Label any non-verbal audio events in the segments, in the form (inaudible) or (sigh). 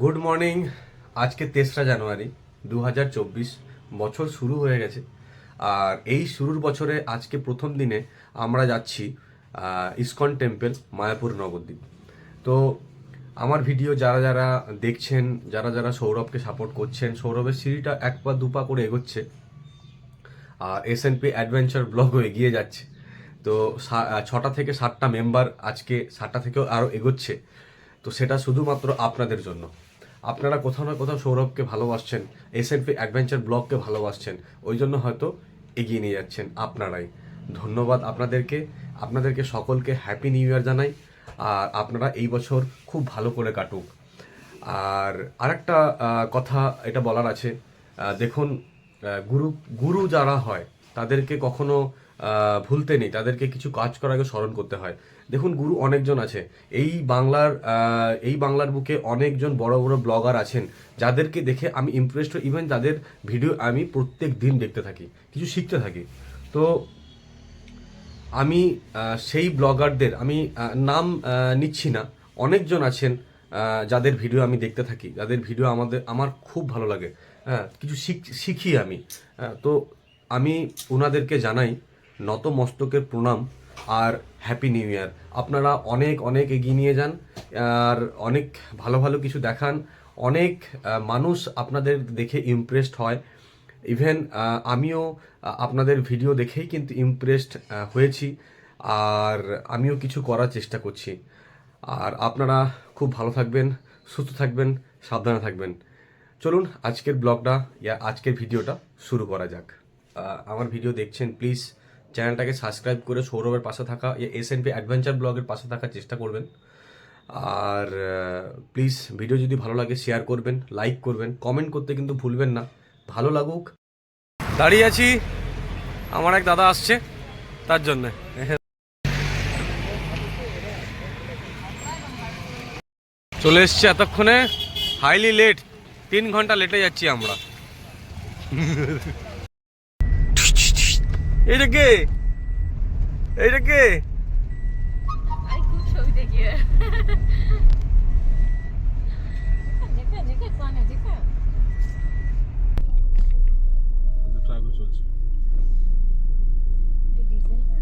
Good morning আজকে তেসরা জানুয়ারি দু হাজার চব্বিশ। বছর শুরু হয়ে গেছে। আর এই শুরুর বছরে আজকে প্রথম দিনে আমরা যাচ্ছি ইসকন টেম্পল, মায়াপুর নবদ্বীপ। তো আমার ভিডিও যারা যারা দেখছেন, যারা যারা সৌরভকে সাপোর্ট করছেন, সৌরভের সিঁড়িটা এক পা দু পা করে এগোচ্ছে, আর এস এন পি অ্যাডভেঞ্চার ব্লগও এগিয়ে যাচ্ছে। তো ছটা থেকে সাতটা মেম্বার আজকে, সাতটা থেকেও আরও এগোচ্ছে। তো সেটা শুধুমাত্র আপনাদের জন্য। আপনারা কোথাও না কোথাও সৌরভকে ভালোবাসছেন এস এন পি অ্যাডভেঞ্চার ব্লগকে ভালোবাসছেন, ওই জন্য হয়তো এগিয়ে নিয়ে যাচ্ছেন আপনারাই। ধন্যবাদ আপনাদেরকে আপনাদেরকে সকলকে হ্যাপি নিউ ইয়ার জানাই, আর আপনারা এই বছর খুব ভালো করে কাটুক। আর আরেকটা কথা এটা বলার আছে দেখুন গুরু গুরু যারা হয়, তাদেরকে কখনো ভুলতে নেই। তাদেরকে কিছু কাজ করার আগে স্মরণ করতে হয়। দেখুন গুরু অনেকজন আছে। এই বাংলার এই বাংলার বুকে অনেকজন বড় বড় ব্লগার আছেন যাদেরকে দেখে আমি ইমপ্রেসড ইভেন যাদের ভিডিও আমি প্রত্যেক দিন দেখতে থাকি কিছু শিখতে থাকি। তো আমি সেই ব্লগারদের আমি নাম নিচ্ছি না। অনেকজন আছেন যাদের ভিডিও আমি দেখতে থাকি। যাদের ভিডিও আমাদের আমার খুব ভালো লাগে। হ্যাঁ কিছু শিখ- শিখি আমি। হ্যাঁ, তো আমি ওনাদেরকে জানাই নত মস্তকের প্রণাম আর হ্যাপি নিউ ইয়ার আপনারা অনেক অনেক এগিয়ে নিয়ে যান আর অনেক ভালো ভালো কিছু দেখান। অনেক মানুষ আপনাদের দেখে ইমপ্রেসড হয়। ইভেন আমিও আপনাদের ভিডিও দেখেই কিন্তু ইমপ্রেসড হয়েছি আর আমিও কিছু করার চেষ্টা করছি। আর আপনারা খুব ভালো থাকবেন, সুস্থ থাকবেন, সাবধানে থাকবেন। চলুন আজকের ব্লগটা, ইয়া, আজকের ভিডিওটা শুরু করা যাক। আমার ভিডিও দেখছেন প্লিজ চ্যানেলটাকে সাবস্ক্রাইব করে সৌরভের পাশে থাকা এস এন পি অ্যাডভেঞ্চার ব্লগের পাশে থাকার চেষ্টা করবেন। আর প্লিজ ভিডিও যদি ভালো লাগে শেয়ার করবেন লাইক করবেন কমেন্ট করতে কিন্তু ভুলবেন না। ভালো লাগুক। দাঁড়িয়ে আছি। আমার এক দাদা আসছে তার জন্যে। চলে এসছে এতক্ষণে। হাইলি লেট তিন ঘণ্টা লেটে যাচ্ছি আমরা এইটা কে এইটা কে আরে খুব ছবি দেখি দেখে দেখে কানে দেখে ট্রাইভেল চলছে। ডিজেল না?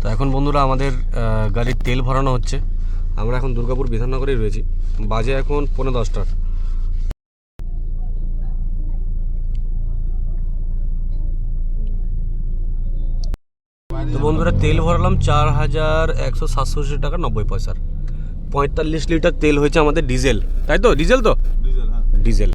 তো এখন বন্ধুরা আমাদের গাড়ির তেল ভরানো হচ্ছে। আমরা এখন দুর্গাপুর বিধাননগরেই রয়েছি। বাজে এখন পনেরো দশটার। তো বন্ধুরা তেল ভরালাম চার হাজার একশো সাতষট্টি টাকা নব্বই পয়সার। পঁয়তাল্লিশ লিটার তেল হয়েছে আমাদের ডিজেল। তাই তো? ডিজেল তো? ডিজেল।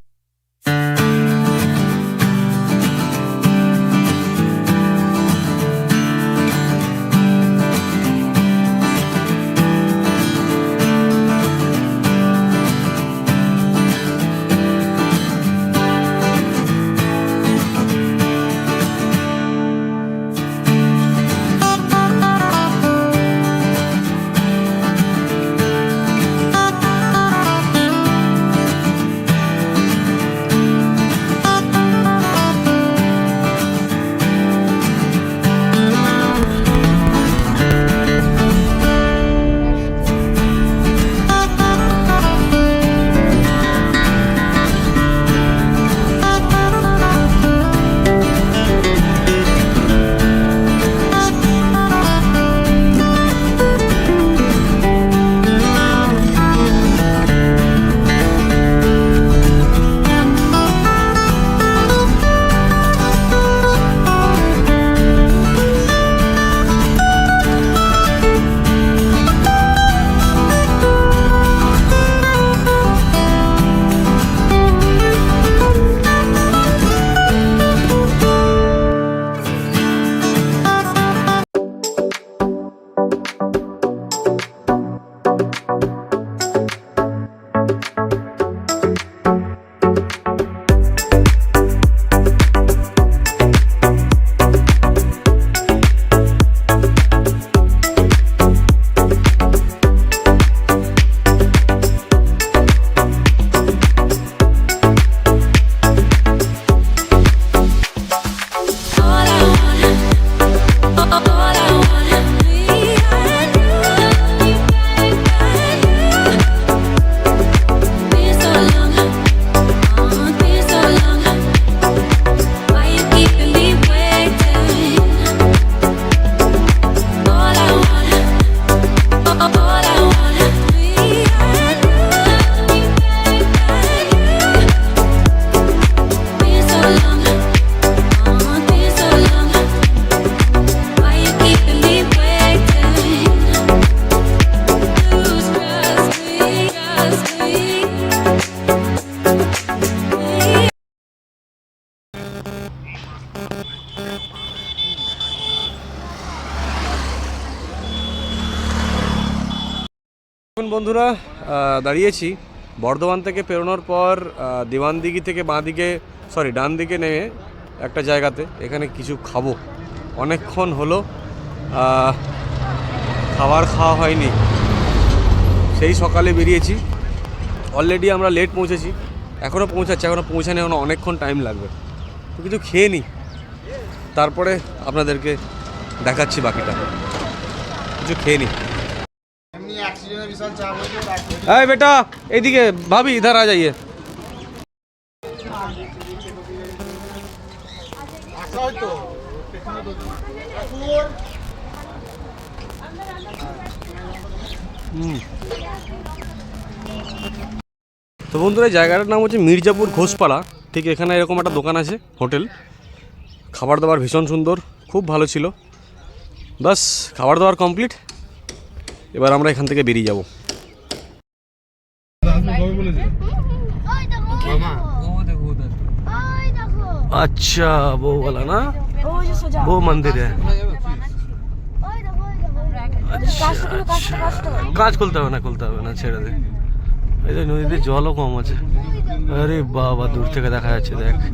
বন্ধুরা দাঁড়িয়েছি। বর্ধমান থেকে পেরোনোর পর দিওয়ানদিঘি থেকে বাঁ দিকে সরি ডান দিকে নেমে একটা জায়গাতে এখানে কিছু খাব। অনেকক্ষণ হলো খাবার খাওয়া হয়নি। সেই সকালে বেরিয়েছি। অলরেডি আমরা লেট পৌঁছেছি। এখনও পৌঁছাচ্ছি এখনও পৌঁছানো এখনও অনেকক্ষণ টাইম লাগবে। তো কিছু খেয়ে নিই তারপরে আপনাদেরকে দেখাচ্ছি বাকিটা। কিছু খেয়ে নিই এই বেটা এইদিকে ভাবি ইধার আ যাইয়ে। আচ্ছা তো। বন্ধুরা এই জায়গাটার নাম হচ্ছে মির্জাপুর ঘোষপাড়া। ঠিক এখানে এরকম একটা দোকান আছে হোটেল। খাবার দাবার ভীষণ সুন্দর খুব ভালো ছিল। বাস খাবার দাবার কমপ্লিট। এবার আমরা এখান থেকে বেরিয়ে যাব। আচ্ছা বউ বলা না? বউ মন্দির কাজটা কাজটা কাজ খুলতে হবে না, খুলতে হবে না, ছেড়ে দে। এই যে নদীতে জলও কম আছে। আরে বাবা, দূর থেকে দেখা যাচ্ছে, দেখ। ঠিক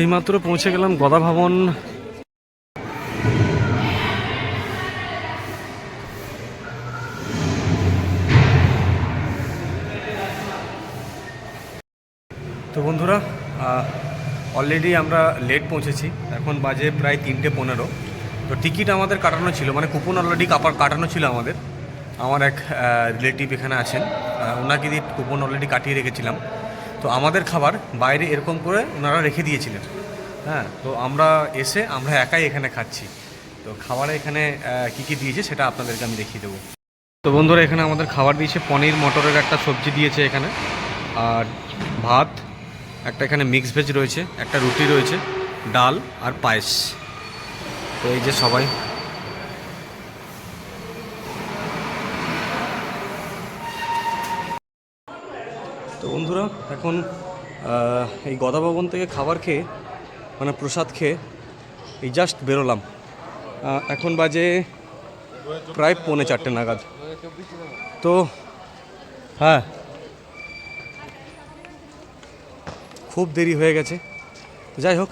এইমাত্র পৌঁছে গেলাম গদা ভবন। তো বন্ধুরা অলরেডি আমরা লেট পৌঁছেছি। এখন বাজে প্রায় তিনটে পনেরো। তো টিকিট আমাদের কাটানো ছিল মানে কুপন অলরেডি কাপার কাটানো ছিল আমাদের। আমার এক রিলেটিভ এখানে আছেন। ওনাকে দিয়ে কুপন অলরেডি কাটিয়ে রেখেছিলাম। তো আমাদের খাবার বাইরে এরকম করে ওনারা রেখে দিয়েছিলেন। হ্যাঁ তো আমরা এসে আমরা একাই এখানে খাচ্ছি। তো খাবারে এখানে কী কী দিয়েছে সেটা আপনাদেরকে আমি দেখিয়ে দেবো। তো বন্ধুরা, এখানে আমাদের খাবার দিয়েছে পনির, মটরের একটা সবজি দিয়েছে এখানে। আর ভাত, একটা এখানে মিক্স ভেজ রয়েছে, একটা রুটি রয়েছে, ডাল আর পায়েস। তো এই যে সবাই বন্ধুরা, এখন এই গদা ভবন থেকে খাবার খেয়ে মানে প্রসাদ খেয়ে, এই জাস্ট বেরোলাম। এখন বাজে প্রায় পৌনে চারটে নাগাদ। তো হ্যাঁ। খুব দেরি হয়ে গেছে। যাই হোক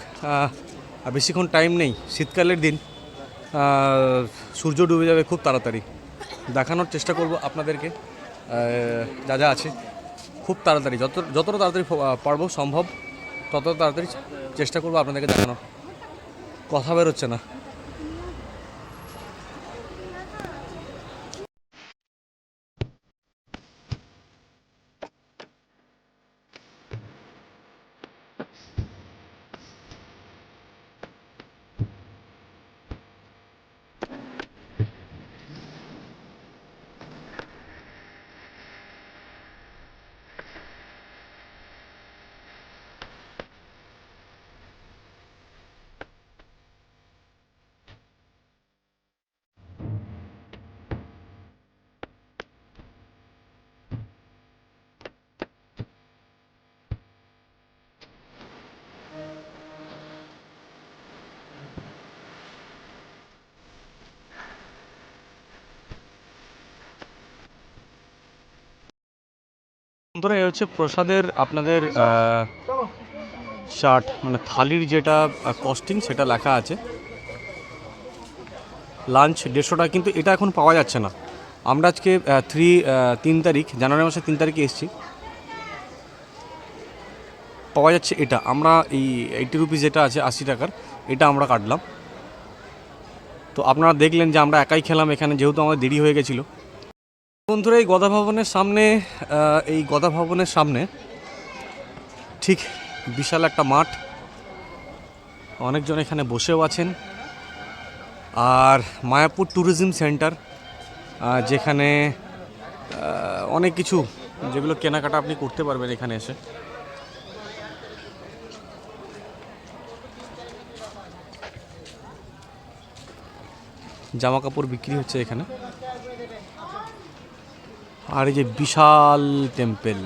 বেশিক্ষণ টাইম নেই, শীতকালের দিন। সূর্য ডুবে যাবে খুব তাড়াতাড়ি। দেখানোর চেষ্টা করব আপনাদেরকে। যা যা আছে। খুব তাড়াতাড়ি, যত যত তাড়াতাড়ি পারব সম্ভব, তত তাড়াতাড়ি চেষ্টা করব আপনাদেরকে দেখানোর। কথা বেরোচ্ছে না। বন্ধুরা এই হচ্ছে প্রসাদের আপনাদের চার্ট মানে থালির যেটা কস্টিং সেটা লেখা আছে। লাঞ্চ দেড়শো টাকা, কিন্তু এটা এখন পাওয়া যাচ্ছে না। আমরা আজকে থ্রি তিন তারিখ, জানুয়ারি মাসের তিন তারিখে এসেছি। পাওয়া যাচ্ছে এটা। আমরা এই এইটি রুপিস যেটা আছে, আশি টাকার, এটা আমরা কাটলাম। তো আপনারা দেখলেন যে আমরা একাই খেলাম এখানে, যেহেতু আমাদের দেরি হয়ে গেছিল। বন্ধুরা, এই গদা ভবনের সামনে এই গদা ভবনের সামনে ঠিক বিশাল একটা মাঠ। অনেকজন এখানে বসেও আছেন। আর মায়াপুর ট্যুরিজম সেন্টার যেখানে অনেক কিছু যেগুলো কেনাকাটা আপনি করতে পারবেন এখানে এসে। জামা কাপড় বিক্রি হচ্ছে এখানে। আর এই যে বিশাল টেম্পেল,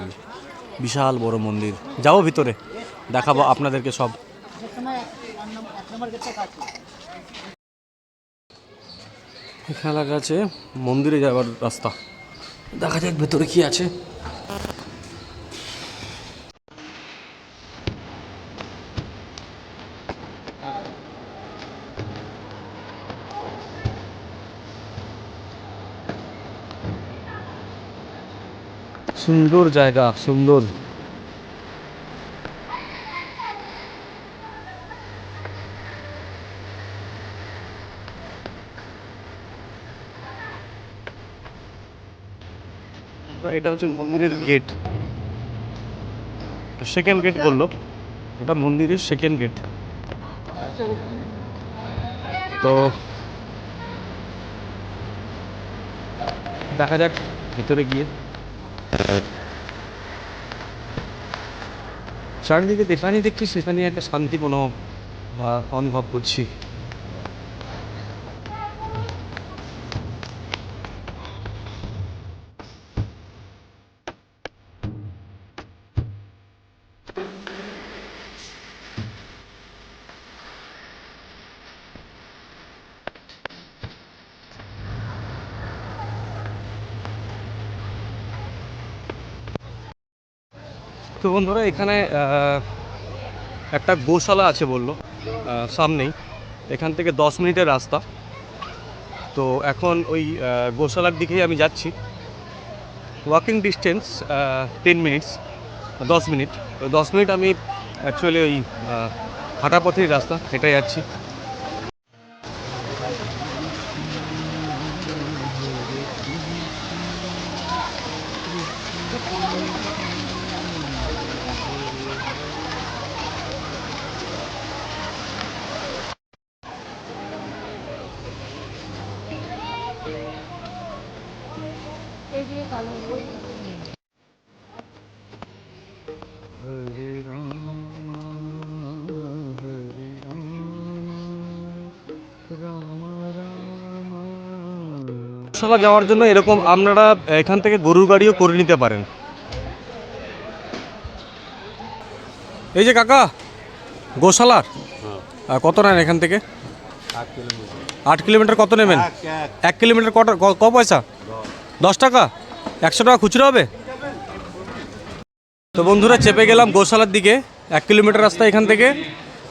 বিশাল বড় মন্দির। যাব ভিতরে, দেখাবো আপনাদেরকে সব। এখানে লাগা আছে মন্দিরে যাওয়ার রাস্তা। দেখা যাক ভেতরে কি আছে। সুন্দর জায়গা সুন্দর। এটা হচ্ছে মন্দিরের গেট। সেকেন্ড গেট বলল। এটা মন্দিরের সেকেন্ড গেট তো দেখা যাক ভিতরে গিয়ে চারিদিকে যেখানেই দেখছি সেখানে একটা শান্তি অনুভব বা অনুভব করছি। বন্ধুরা, এখানে একটা গোশালা আছে বলল সামনেই। এখান থেকে দশ মিনিটের রাস্তা। তো এখন ওই গোশালার দিকেই আমি যাচ্ছি। ওয়াকিং ডিস্টেন্স টেন মিনিটস দশ মিনিট। দশ মিনিট আমি অ্যাকচুয়ালি ওই হাঁটা পথের রাস্তা সেটাই যাচ্ছি। গোশালা যাওয়ার জন্য এরকম আপনারা এখান থেকে গরুর গাড়িও করে নিতে পারেন। এই যে কাকা গোশালার? কত নেন এখান থেকে? আট কিলোমিটার। কত নেবেন? এক কিলোমিটার কত ক- পয়সা? দশ টাকা? একশো টাকা খুচরো হবে? তো বন্ধুরা চেপে গেলাম গোশালার দিকে। এক কিলোমিটার রাস্তা এখান থেকে।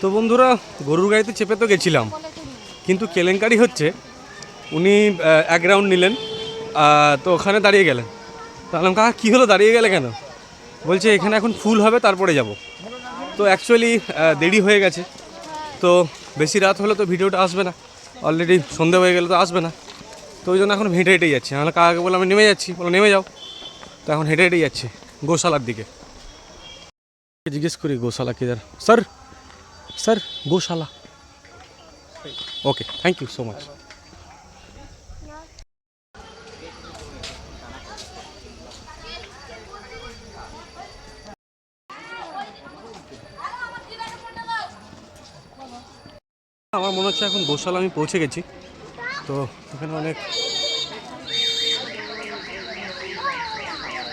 তো বন্ধুরা, গরুর গাড়িতে চেপে তো গেছিলাম, কিন্তু কেলেঙ্কারি হচ্ছে। উনি এক রাউন্ড নিলেন তো ওখানে দাঁড়িয়ে গেলেন। তাহলে কাকা, কী হলো? দাঁড়িয়ে গেলে কেন? বলছে, এখানে এখন ফুল হবে, তারপরে যাব। তো অ্যাকচুয়ালি দেরি হয়ে গেছে। তো বেশি রাত হলে তো ভিডিওটা আসবে না। অলরেডি সন্ধে হয়ে গেলে তো আসবে না। তো ওই জন্য এখন হেঁটে হেঁটেই যাচ্ছি। নাহলে কাকাকে বলে আমি নেমে যাচ্ছি। বলো নেমে যাও। তো এখন হেঁটে হেঁটেই যাচ্ছি, গোশালার দিকে। জিজ্ঞেস করি, গোশালা কিধার sir sir, Goshala. Okay thank you so much আমার মনে হচ্ছে এখন গোশালা আমি পৌঁছে গেছি। তো এখানে অনেক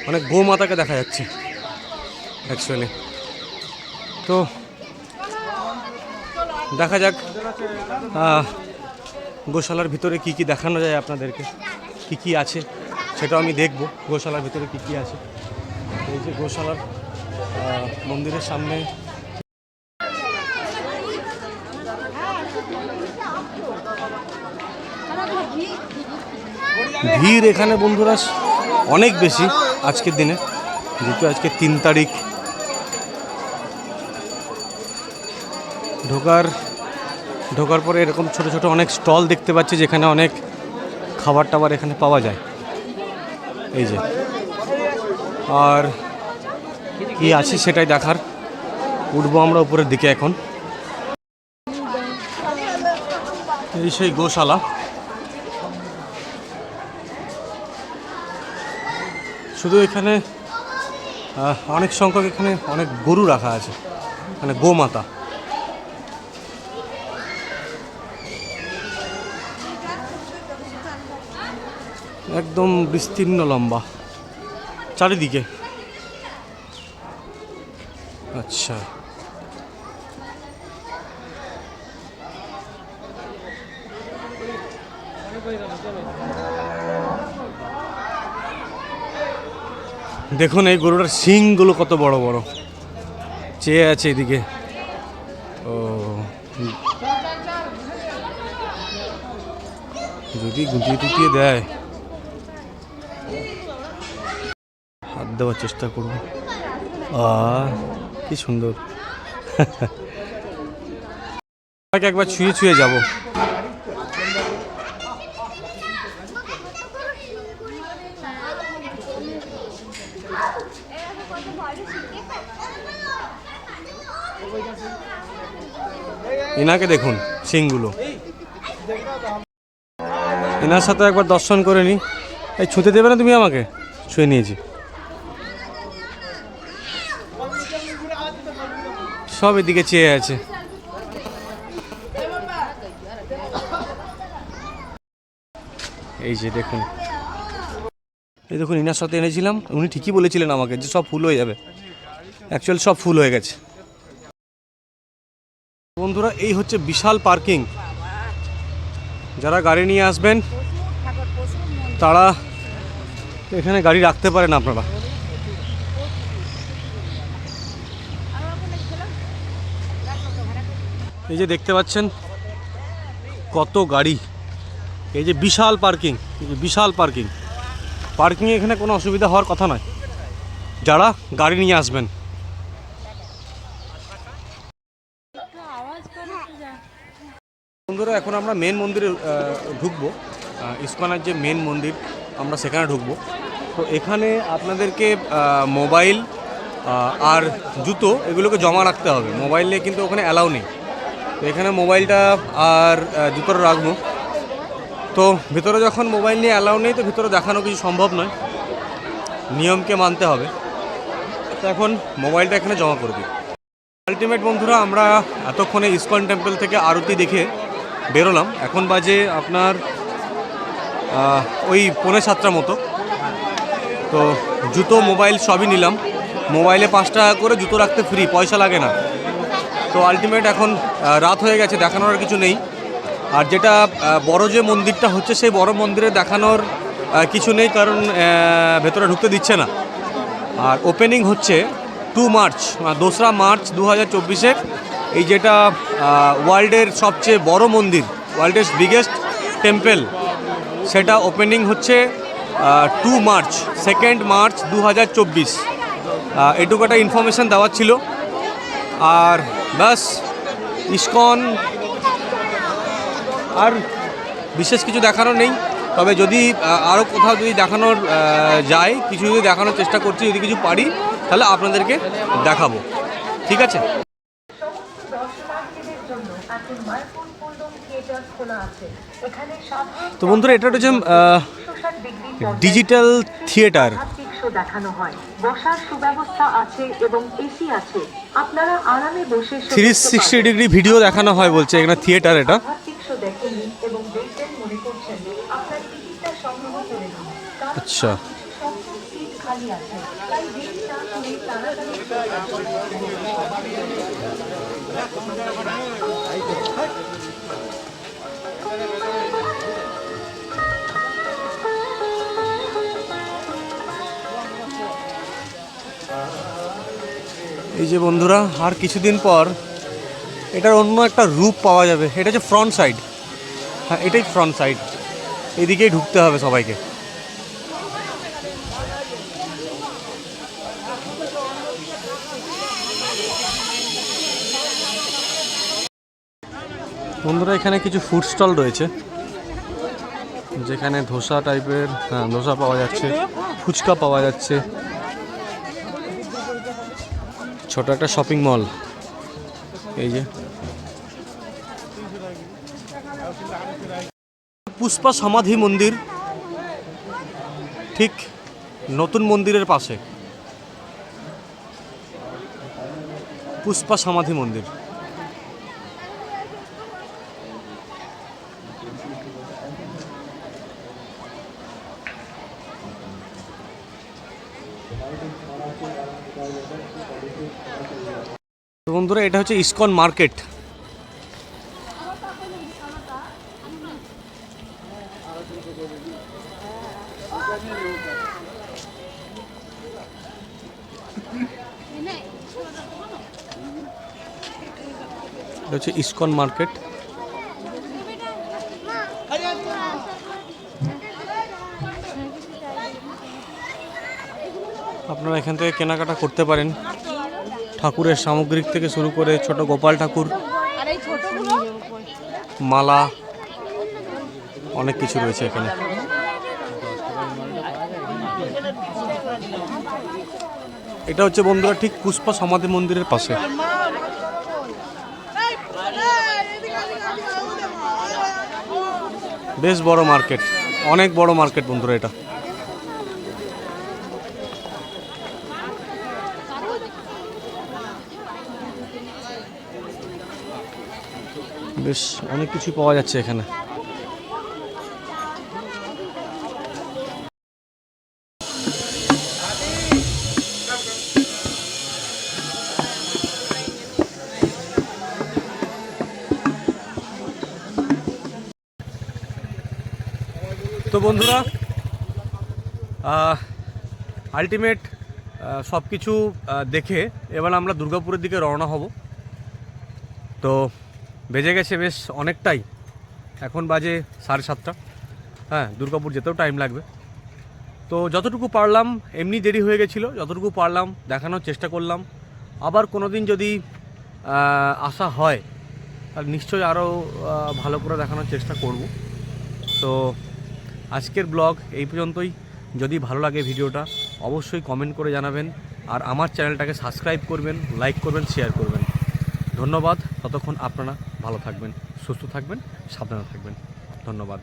অনেক গোমাতাকে দেখা যাচ্ছে অ্যাকচুয়ালি তো দেখা যাক গোশালার ভিতরে কি কি দেখানো যায় আপনাদেরকে, কি কি আছে, সেটাও আমি দেখব, গোশালার ভিতরে কি কি আছে। এই যে গোশালার মন্দিরের সামনে ভিড় এখানে, বন্ধুরা, অনেক বেশি আজকের দিনে। যেহেতু আজকে তিন তারিখ, ঢোকার ঢোকার পরে এরকম ছোট ছোট অনেক স্টল দেখতে পাচ্ছি, যেখানে অনেক খাবার টাবার এখানে পাওয়া যায়। এই যে। আর কি আছে সেটাই দেখার। উঠবো আমরা উপরের দিকে এখন। এই সেই গোশালা। শুধু এখানে অনেক সংখ্যক এখানে অনেক গরু রাখা আছে মানে গোমাতা। একদম বিস্তীর্ণ লম্বা, চারিদিকে। আচ্ছা। দেখুন এই গরুটার শিংগুলো কত বড় বড়। চেয়ে আছে এদিকে। ও। যদি গুটিয়ে টুটিয়ে দেয়। হাত দেওয়ার চেষ্টা করব। কি সুন্দর। (laughs) একবার ছুঁয়ে ছুঁয়ে যাব। এনাকে দেখুন, সিংগুলো। এনার সাথে একবার দর্শন করে নি। এই ছুঁতে দেবে না তুমি আমাকে? ছুঁয়ে নিয়েছি। সব এদিকে চেয়ে আছে। এই যে দেখুন। এই দেখুন, ইনার সাথে এনেছিলাম। উনি ঠিকই বলেছিলেন আমাকে যে সব ফুল হয়ে যাবে। অ্যাকচুয়ালি সব ফুল হয়ে গেছে। বন্ধুরা, এই হচ্ছে বিশাল পার্কিং। যারা গাড়ি নিয়ে আসবেন, তারা এখানে গাড়ি রাখতে পারেন আপনারা। এই যে দেখতে পাচ্ছেন, কত গাড়ি। এই যে বিশাল পার্কিং, এই যে বিশাল পার্কিং। পার্কিংয়ে এখানে কোনো অসুবিধা হওয়ার কথা নয়। যারা গাড়ি নিয়ে আসবেন বন্ধুরা, এখন আমরা মেন মন্দিরে ঢুকবো। ইস্কনের যে মেন মন্দির, আমরা সেখানে ঢুকবো। তো এখানে আপনাদেরকে মোবাইল আর জুতো, এগুলোকে জমা রাখতে হবে। মোবাইলে কিন্তু ওখানে অ্যালাউ নেই। তো এখানে মোবাইলটা আর জুতোটা রাখব। তো ভিতরে যখন মোবাইল নিয়ে অ্যালাউ নেই, তো ভিতরে দেখানো কিছু সম্ভব নয়। নিয়মকে মানতে হবে। তো এখন মোবাইলটা এখানে জমা করে দিই। আলটিমেট বন্ধুরা, আমরা এতক্ষণে ইসকন টেম্পল থেকে আরতি দেখে বেরোলাম। এখন বাজে আপনার ওই পৌনে সাতটার মতো। তো জুতো, মোবাইল সবই নিলাম। মোবাইলে পাঁচ টাকা করে জুতো রাখতে ফ্রি পয়সা লাগে না। তো আলটিমেট এখন রাত হয়ে গেছে, দেখানোর কিছু নেই। আর যেটা বড় যে মন্দিরটা হচ্ছে, সেই বড় মন্দিরে দেখানোর কিছু নেই, কারণ ভেতরে ঢুকতে দিচ্ছে না। আর ওপেনিং হচ্ছে টু মার্চ দোসরা মার্চ দু হাজার এই যেটা ওয়ার্ল্ডের সবচেয়ে বড় মন্দির, ওয়ার্ল্ডের বিগেস্ট টেম্পেল সেটা ওপেনিং হচ্ছে টু মার্চ সেকেন্ড মার্চ দু হাজার চব্বিশ। এটুকু একটা ইনফরমেশান দেওয়ার ছিল। আর ব্যাস, ইস্কন, আর বিশেষ কিছু দেখানো নেই। তবে যদি আরও কোথাও যদি দেখানোর যায় কিছু যদি দেখানোর চেষ্টা করছি, যদি কিছু পারি, তাহলে আপনাদেরকে দেখাবো। ঠিক আছে দর্শনার্থীদের জন্য এখন মার্কুল কুন্ডম থিয়েটার খোলা আছে এখানে সাধারণ তো বন্ধুরা এটা হচ্ছে ডিজিটাল থিয়েটার দেখানো হয়। বসার সুব্যবস্থা আছে এবং এসি আছে। আপনারা আরামে বসে থ্রি সিক্সটি ডিগ্রি ভিডিও দেখানো হয় বলছে এখানে থিয়েটার এটা। শো এই যে বন্ধুরা, আর কিছুদিন পর এটার অন্য একটা রূপ পাওয়া যাবে। এটা হচ্ছে ফ্রন্ট সাইড হ্যাঁ এটাই ফ্রন্ট সাইড এদিকেই ঢুকতে হবে সবাইকে। বন্ধুরা, এখানে কিছু ফুড স্টল রয়েছে, যেখানে ধোসা টাইপের হ্যাঁ ধোসা পাওয়া যাচ্ছে, ফুচকা পাওয়া যাচ্ছে। ছোট একটা শপিং মল এই যে। পুষ্পা সমাধি মন্দির, ঠিক নতুন মন্দিরের পাশে। পুষ্পা সমাধি মন্দির। বন্ধুরা এটা হচ্ছে ইসকন মার্কেট। হচ্ছে ইসকন মার্কেট। আপনারা এখান থেকে কেনাকাটা করতে পারেন। ঠাকুরের সামগ্রিক থেকে শুরু করে ছোট গোপাল ঠাকুর, মালা, অনেক কিছু রয়েছে এখানে। এটা হচ্ছে বন্ধুরা ঠিক পুষ্পা সমাধি মন্দিরের পাশে। বেশ বড় মার্কেট, অনেক বড় মার্কেট বন্ধুরা এটা। বেশ, অনেক কিছু পাওয়া যাচ্ছে এখানে। তো বন্ধুরা আলটিমেট সব কিছু দেখে এবার আমরা দুর্গাপুরের দিকে রওনা হব। তো বেজে গেছে বেশ অনেকটাই। এখন বাজে সাড়ে সাতটা। হ্যাঁ দুর্গাপুর যেতেও টাইম লাগবে। তো যতটুকু পারলাম, এমনি দেরি হয়ে গেছিল, যতটুকু পারলাম, দেখানোর চেষ্টা করলাম। আবার কোনো দিন যদি আসা হয়, তাহলে নিশ্চয়ই আরও ভালো করে দেখানোর চেষ্টা করব। তো আজকের ব্লগ এই পর্যন্তই। যদি ভালো লাগে ভিডিওটা, অবশ্যই কমেন্ট করে জানাবেন। আর আমার চ্যানেলটাকে সাবস্ক্রাইব করবেন লাইক করবেন শেয়ার করবেন। ধন্যবাদ। ততক্ষণ আপনারা ভালো থাকবেন সুস্থ থাকবেন সাবধানে থাকবেন। ধন্যবাদ।